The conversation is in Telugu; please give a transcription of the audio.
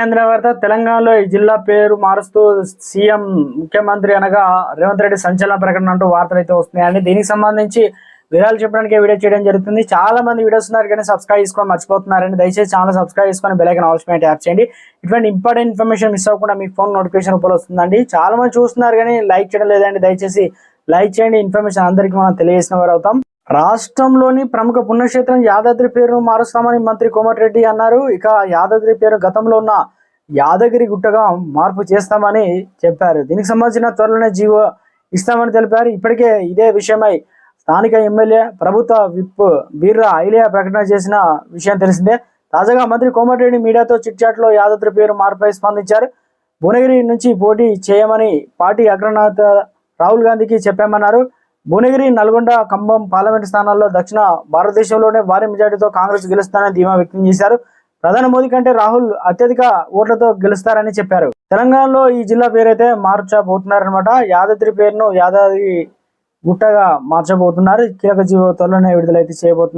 కేంద్ర వార్త తెలంగాణలో ఈ జిల్లా పేరు మారుస్తూ సీఎం ముఖ్యమంత్రి అనగా రేవంత్ రెడ్డి సంచలన ప్రకటన అంటూ వార్తలు అయితే వస్తున్నాయండి. దీనికి సంబంధించి వివరాలు చెప్పడానికి వీడియో చేయడం జరుగుతుంది. చాలా మంది వీడియోస్ ఉన్నారు కానీ సబ్స్క్రైబ్ చేసుకొని మర్చిపోతున్నారండి. దయచేసి ఛానల్ సబ్స్క్రైబ్ చేసుకొని బెలైకన్ ఐకాన్ ట్యాప్ చేయండి. ఇటువంటి ఇంపార్టెంట్ ఇన్ఫర్మేషన్ మిస్ అవ్వకుండా మీ ఫోన్ నోటిఫికేషన్ రూపంలో వస్తుందండి. చాలా మంది చూస్తున్నారు కానీ లైక్ చేయడం లేదండి. దయచేసి లైక్ చేయండి. ఇన్ఫర్మేషన్ అందరికీ మనం తెలియజేసిన వారు అవుతాం. రాష్ట్రంలోని ప్రముఖ పుణ్యక్షేత్రం యాదాద్రి పేరును మారుస్తామని మంత్రి కోమటిరెడ్డి అన్నారు. ఇక యాదాద్రి పేరు గతంలో ఉన్న యాదగిరి గుట్టగా మార్పు చేస్తామని చెప్పారు. దీనికి సంబంధించిన త్వరలోనే జీవో ఇస్తామని తెలిపారు. ఇప్పటికే ఇదే విషయమై స్థానిక ఎమ్మెల్యే ప్రభుత్వ విప్ బీర్రా ఐలియా ప్రకటన చేసిన విషయం తెలిసిందే. తాజాగా మంత్రి కోమటిరెడ్డి మీడియాతో చిట్చాట్లో యాదాద్రి పేరు మార్పుపై స్పందించారు. భువనగిరి నుంచి పోటీ చేయమని పార్టీ అగ్రనేత రాహుల్ గాంధీకి చెప్పామన్నారు. భువనగిరి నల్గొండ ఖమ్మం పార్లమెంటు స్థానాల్లో దక్షిణ భారతదేశంలోనే భారీ మెజార్టీతో కాంగ్రెస్ గెలుస్తానని ధీమా వ్యక్తం చేశారు. ప్రధాని మోదీ కంటే రాహుల్ అత్యధిక ఓట్లతో గెలుస్తారని చెప్పారు. తెలంగాణలో ఈ జిల్లా పేరైతే మార్చబోతున్నారనమాట యాదాద్రి పేరును యాదాద్రి గుట్టగా మార్చబోతున్నారు. కీలక జీవో త్వరలోనే విడుదలైతే చేయబోతున్నారు.